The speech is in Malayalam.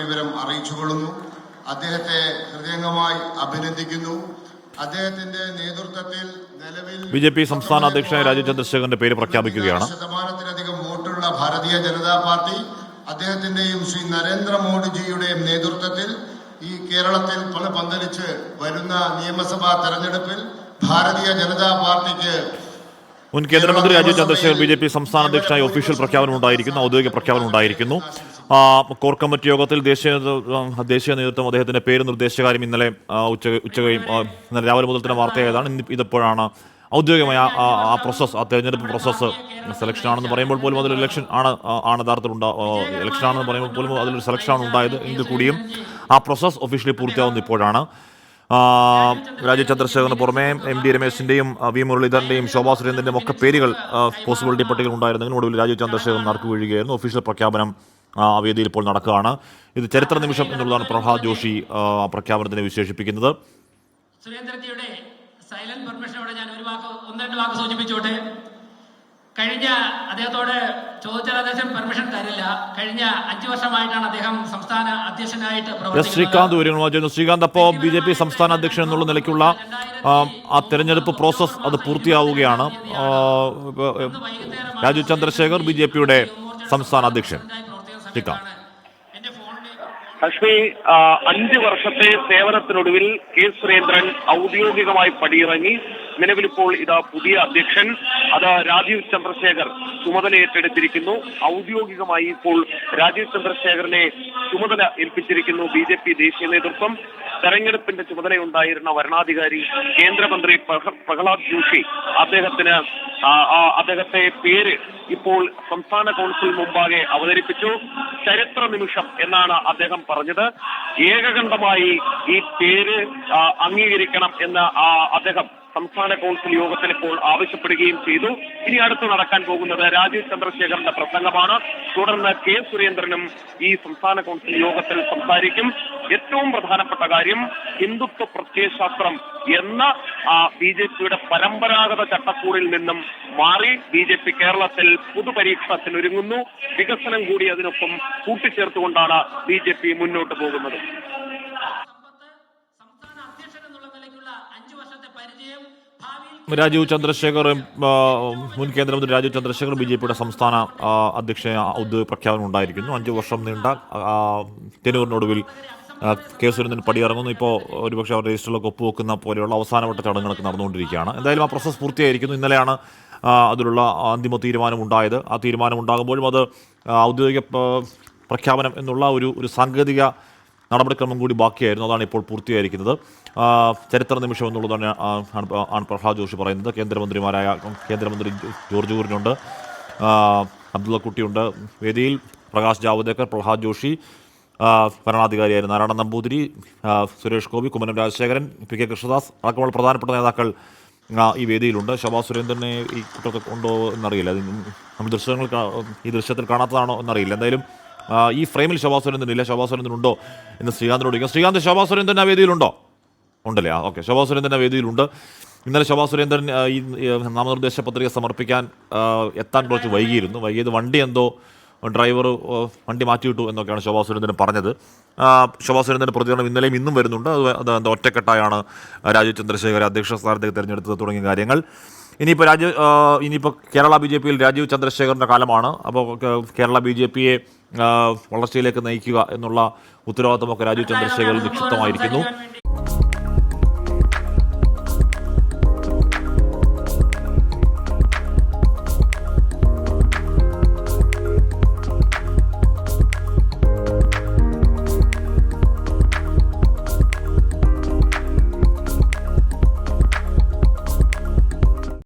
വിവരം അറിയിച്ചുകൊള്ളുന്നു അദ്ദേഹത്തെ ഹൃദയംഗമായി അഭിനന്ദിക്കുന്നു. അദ്ദേഹത്തിന്റെ നേതൃത്വത്തിൽ നിലവിൽ ബി ജെ പി സംസ്ഥാന അധ്യക്ഷനായ രാജീവ് ചന്ദ്രശേഖരന്റെ പേര് പ്രഖ്യാപിക്കുകയാണ്. ശതമാനത്തിലധികം വോട്ടുള്ള ഭാരതീയ ജനതാ പാർട്ടി അദ്ദേഹത്തിന്റെയും ശ്രീ നരേന്ദ്രമോദിജിയുടെയും നേതൃത്വത്തിൽ ഈ കേരളത്തിൽ പല പന്തലിച്ച് വരുന്ന നിയമസഭാ തെരഞ്ഞെടുപ്പിൽ ഭാരതീയ ജനതാ പാർട്ടിക്ക് മുൻ കേന്ദ്രമന്ത്രി Rajeev Chandrasekhar B J P സംസ്ഥാന അധ്യക്ഷനായി ഒഫീഷ്യൽ പ്രഖ്യാപനം ഉണ്ടായിരിക്കുന്നു ഔദ്യോഗിക പ്രഖ്യാപനം ഉണ്ടായിരിക്കുന്നു. കോർ കമ്മിറ്റി യോഗത്തിൽ ദേശീയ ദേശീയ നേതൃത്വം അദ്ദേഹത്തിന്റെ പേര് നിർദ്ദേശകാര്യം ഇന്നലെ ഉച്ച ഉച്ചകയും ഇന്നലെ രാവിലെ മുതൽ തന്നെ വാർത്തയായതാണ് ഇന്ന് ഇതിപ്പോഴാണ് ഔദ്യോഗികമായ ആ- പ്രോസസ് ആ പ്രോസസ്സ് ആ തെരഞ്ഞെടുപ്പ് പ്രോസസ്സ് സെലക്ഷൻ ആണെന്ന് പറയുമ്പോൾ പോലും അതിൽ ഇലക്ഷൻ ആണ് ആണ് യഥാർത്ഥത്തിൽ ഉണ്ടാ ഇലക്ഷൻ ആണെന്ന് പറയുമ്പോൾ പോലും അതിലൊരു സെലക്ഷൻ ആണ് ഉണ്ടായത് എങ്കിൽ കൂടിയും ആ പ്രോസസ്സ് ഒഫീഷ്യലി പൂർത്തിയാവുന്ന ഇപ്പോഴാണ്. രാജീവ് ചന്ദ്രശേഖറിന് പുറമെ എം ഡി രമേശിന്റെയും വി മുരളീധരന്റെയും ശോഭാ സുരേന്ദ്രന്റെയും ഒക്കെ പേരുകൾ പോസിബിലിറ്റി പട്ടികയിൽ ഉണ്ടായിരുന്നെങ്കിലും ഒടുവിൽ രാജീവ് ചന്ദ്രശേഖരൻ നടക്കുകയായിരുന്നു ഒഫീഷ്യൽ പ്രഖ്യാപനം ആ വേദിയിൽ ഇപ്പോൾ നടക്കുകയാണ്. ഇത് ചരിത്ര നിമിഷം എന്നുള്ളതാണ് പ്രഹ്ലാദ് ജോഷി പ്രഖ്യാപനത്തിനെ വിശേഷിപ്പിക്കുന്നത്. സുരേന്ദ്രജിയുടെ സൈലന്റ് പെർമിഷനോടെ ഞാൻ ഒരു വാക്ക് ഒന്ന് രണ്ട് വാക്ക് സൂചിപ്പിച്ചോട്ടെ കഴിഞ്ഞ അദ്ദേഹത്തോട് ചോദിച്ചാൽ അദ്ദേഹം പെർമിഷൻ തരില്ല. കഴിഞ്ഞ അഞ്ചു വർഷമായിട്ടാണ് അദ്ദേഹം സംസ്ഥാന അധ്യക്ഷനായിട്ട് പ്രവർത്തിക്കുന്നത്. ശ്രീകാന്ത് വിവരങ്ങളുമായി ചേരുന്നു ശ്രീകാന്ത് അപ്പോ ബി ജെ പി സംസ്ഥാന അധ്യക്ഷൻ എന്നുള്ള നിലയ്ക്കുള്ള ആ, തെരഞ്ഞെടുപ്പ് പ്രോസസ് അത് പൂർത്തിയാവുകയാണ്. രാജു ചന്ദ്രശേഖർ ബി ജെ പിയുടെ സംസ്ഥാന അധ്യക്ഷൻ. എന്റെ ലക്ഷ്മി അഞ്ച് വർഷത്തെ സേവനത്തിനൊടുവിൽ കെ സുരേന്ദ്രൻ ഔദ്യോഗികമായി പടിയിറങ്ങി. നിലവിലിപ്പോൾ ഇതാ പുതിയ അധ്യക്ഷൻ. അത് രാജീവ് ചന്ദ്രശേഖർ ചുമതല ഏറ്റെടുത്തിരിക്കുന്നു. ഔദ്യോഗികമായി ഇപ്പോൾ രാജീവ് ചന്ദ്രശേഖരനെ ചുമതല ഏൽപ്പിച്ചിരിക്കുന്നു ബി ജെ പി ദേശീയ നേതൃത്വം. തെരഞ്ഞെടുപ്പിന്റെ ചുമതലയുണ്ടായിരുന്ന വരണാധികാരി കേന്ദ്രമന്ത്രി പ്രഹ- പ്രഹ്ലാദ് ജോഷി അദ്ദേഹത്തിന് അദ്ദേഹത്തെ പേര് ഇപ്പോൾ സംസ്ഥാന കൗൺസിൽ മുമ്പാകെ അവതരിപ്പിച്ചു. ചരിത്ര നിമിഷം എന്നാണ് അദ്ദേഹം പറഞ്ഞത്. ഏകകണ്ഠമായി ഈ പേര് അംഗീകരിക്കണം എന്ന് അദ്ദേഹം സംസ്ഥാന കൗൺസിൽ യോഗത്തിൽ ഇപ്പോൾ ആവശ്യപ്പെടുകയും ചെയ്തു. ഇനി അടുത്ത് നടക്കാൻ പോകുന്നത് രാജീവ് ചന്ദ്രശേഖരന്റെ പ്രസംഗമാണ്. തുടർന്ന് കെ സുരേന്ദ്രനും ഈ സംസ്ഥാന കൗൺസിൽ യോഗത്തിൽ സംസാരിക്കും. ഏറ്റവും പ്രധാനപ്പെട്ട കാര്യം ഹിന്ദുത്വ പ്രത്യയശാസ്ത്രം എന്ന ബി ജെ പിയുടെ പരമ്പരാഗത ചട്ടക്കൂടിൽ നിന്നും മാറി ബി ജെ പി കേരളത്തിൽ പുതുപരീക്ഷണത്തിനൊരുങ്ങുന്നു. വികസനം കൂടി അതിനൊപ്പം കൂട്ടിച്ചേർത്തുകൊണ്ടാണ് ബി ജെ പി മുന്നോട്ട് പോകുന്നത് സമ്പത്ത് സംസ്ഥാന അധ്യക്ഷൻ എന്നുള്ള നിലയ്ക്കുള്ള അഞ്ചു വർഷത്തെ പരിചയം ഭാവിയിൽ രാജീവ് ചന്ദ്രശേഖർ മുൻ കേന്ദ്രമന്ത്രി രാജീവ് ചന്ദ്രശേഖർ ബി ജെ പിയുടെ സംസ്ഥാന അധ്യക്ഷ ഔദ്യോഗിക പ്രഖ്യാപനം ഉണ്ടായിരിക്കുന്നു. അഞ്ച് വർഷം നീണ്ട തെരുവറിനൊടുവിൽ കെ സുരേന്ദ്രൻ പടിയിറങ്ങുന്നു. ഇപ്പോൾ ഒരുപക്ഷെ അവർ രജിസ്റ്ററിലൊക്കെ ഒപ്പുവെക്കുന്ന പോലെയുള്ള അവസാനവട്ട ചടങ്ങുകളൊക്കെ നടന്നുകൊണ്ടിരിക്കുകയാണ്. എന്തായാലും ആ പ്രോസസ്സ് പൂർത്തിയായിരിക്കുന്നു. ഇന്നലെയാണ് അതിലുള്ള അന്തിമ തീരുമാനം ഉണ്ടായത് ആ തീരുമാനം ഉണ്ടാകുമ്പോഴും അത് ഔദ്യോഗിക പ്രഖ്യാപനം എന്നുള്ള ഒരു ഒരു സാങ്കേതിക നടപടിക്രമം കൂടി ബാക്കിയായിരുന്നു. അതാണ് ഇപ്പോൾ പൂർത്തിയായിരിക്കുന്നത് ചരിത്ര നിമിഷം എന്നുള്ളതാണ് ആണ് പ്രഹ്ലാദ് ജോഷി പറയുന്നത്. കേന്ദ്രമന്ത്രിമാരായ കേന്ദ്രമന്ത്രി ജോർജ് കുറിനുണ്ട് അബ്ദുള്ളക്കുട്ടിയുണ്ട് വേദിയിൽ പ്രകാശ് ജാവ്ദേക്കർ പ്രഹ്ലാദ് ജോഷി ഭരണാധികാരിയായ നാരായണ നമ്പൂതിരി സുരേഷ് ഗോപി കുമ്മനം രാജശേഖരൻ പി കെ കൃഷ്ണദാസ് അടക്കമുള്ള പ്രധാനപ്പെട്ട നേതാക്കൾ ഈ വേദിയിലുണ്ട്. ശോഭാ സുരേന്ദ്രനെ ഈ കൂട്ടമൊക്കെ ഉണ്ടോ എന്നറിയില്ല. നമ്മൾ ദൃശ്യങ്ങൾ ഈ ദൃശ്യത്തിൽ കാണാത്തതാണോ എന്നറിയില്ല. എന്തായാലും ഈ ഫ്രെയിമിൽ ശോഭാ സുരേന്ദ്രൻ ഇല്ല. ശോഭാ സുരേന്ദ്രൻ ഉണ്ടോ എന്ന് ശ്രീകാന്തിനോട് ചോദിക്കാം. ശ്രീകാന്ത് ശോഭാ സുരേന്ദ്രൻ ആ വേദിയിലുണ്ടോ? ഉണ്ടല്ലേ? ആ ഓക്കെ. ശോഭാ സുരേന്ദ്രൻ ആ വേദിയിലുണ്ട്. ഇന്നലെ ശോഭാ സുരേന്ദ്രൻ ഈ നാമനിർദ്ദേശ പത്രിക സമർപ്പിക്കാൻ എത്താൻ കുറച്ച് വൈകിയിരുന്നു. വൈകിയത് വണ്ടി എന്തോ ഡ്രൈവർ വണ്ടി മാറ്റിവിട്ടു എന്നൊക്കെയാണ് ശോഭാ സുരേന്ദ്രൻ പറഞ്ഞത്. ശോഭാ സുരേന്ദ്രന്റെ പ്രതികരണം ഇന്നലെയും ഇന്നും വരുന്നുണ്ട്. അത് അത് ഒറ്റക്കെട്ടായാണ് രാജീവ് ചന്ദ്രശേഖർ അധ്യക്ഷ സ്ഥാനത്തേക്ക് തിരഞ്ഞെടുത്തത് തുടങ്ങിയ കാര്യങ്ങൾ. ഇനിയിപ്പോൾ രാജീവ് ആ, ഇനിയിപ്പോൾ കേരള ബി ജെ പിയിൽ രാജീവ് ചന്ദ്രശേഖറിന്റെ കാലമാണ്. അപ്പോൾ കേരള ബി ജെ പിയെ വളർച്ചയിലേക്ക് നയിക്കുക എന്നുള്ള ഉത്തരവാദിത്തമൊക്കെ രാജീവ് ചന്ദ്രശേഖർ നിക്ഷിപ്തമായിരിക്കുന്നു